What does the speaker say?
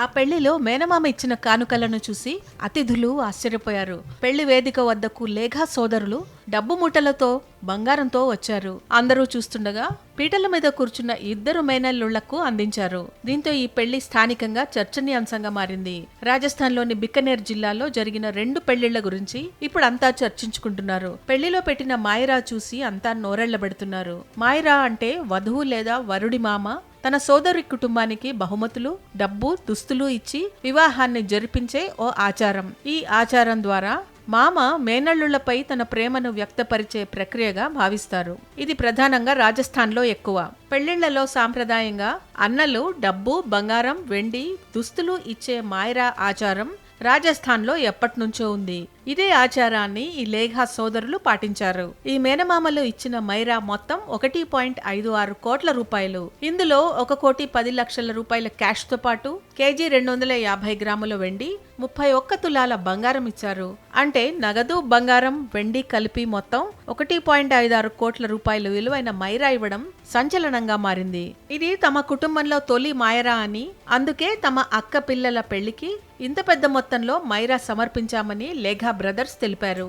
ఆ పెళ్ళిలో మేనమామ ఇచ్చిన కానుకలను చూసి అతిథులు ఆశ్చర్యపోయారు. పెళ్ళి వేదిక వద్దకు లేఘా సోదరులు డబ్బు మూటలతో బంగారంతో వచ్చారు. అందరూ చూస్తుండగా పీటల మీద కూర్చున్న ఇద్దరు మేనల్లుళ్ళకు అందించారు. దీంతో ఈ పెళ్ళి స్థానికంగా చర్చనీయాంశంగా మారింది. రాజస్థాన్లోని బికనేర్ జిల్లాలో జరిగిన రెండు పెళ్ళిళ్ళ గురించి ఇప్పుడు అంతా చర్చించుకుంటున్నారు. పెళ్ళిలో పెట్టిన మాయరా చూసి అంతా నోరెళ్ళబెడుతున్నారు మాయరా అంటే వధువు లేదా వరుడి మామ. తన సోదరి కుటుంబానికి బహుమతులు డబ్బు దుస్తులు ఇచ్చి వివాహాన్ని జరిపించే ఓ ఆచారం. ఈ ఆచారం ద్వారా మామ మేనల్లుళ్ళపై తన ప్రేమను వ్యక్తపరిచే ప్రక్రియగా భావిస్తారు. ఇది ప్రధానంగా రాజస్థాన్లో ఎక్కువ. పెళ్ళిళ్ళలో సాంప్రదాయంగా అన్నలు డబ్బు బంగారం వెండి దుస్తులు ఇచ్చే మాయరా ఆచారం రాజస్థాన్లో ఎప్పటినుంచో ఉంది. ఇదే ఆచారాన్ని ఈ లేఘా సోదరులు పాటించారు. ఈ మేనమామలు ఇచ్చిన మైరా మొత్తం ఒకటి పాయింట్ ఐదు ఆరు కోట్ల రూపాయలు. ఇందులో ఒక కోటి పది లక్షల రూపాయల క్యాష్తో పాటు కేజీ రెండు వందల యాభై గ్రాముల వెండి ముప్పై ఒక్క తులాల బంగారం ఇచ్చారు. అంటే నగదు బంగారం వెండి కలిపి మొత్తం ఒకటి పాయింట్ ఐదు ఆరు కోట్ల రూపాయలు విలువైన మైరా ఇవ్వడం సంచలనంగా మారింది. ఇది తమ కుటుంబంలో తొలి మాయరా అని అందుకే తమ అక్క పిల్లల పెళ్ళికి ఇంత పెద్ద మొత్తంలో మైరా సమర్పించామని లేఘా బ్రదర్స్ తెలిపారు.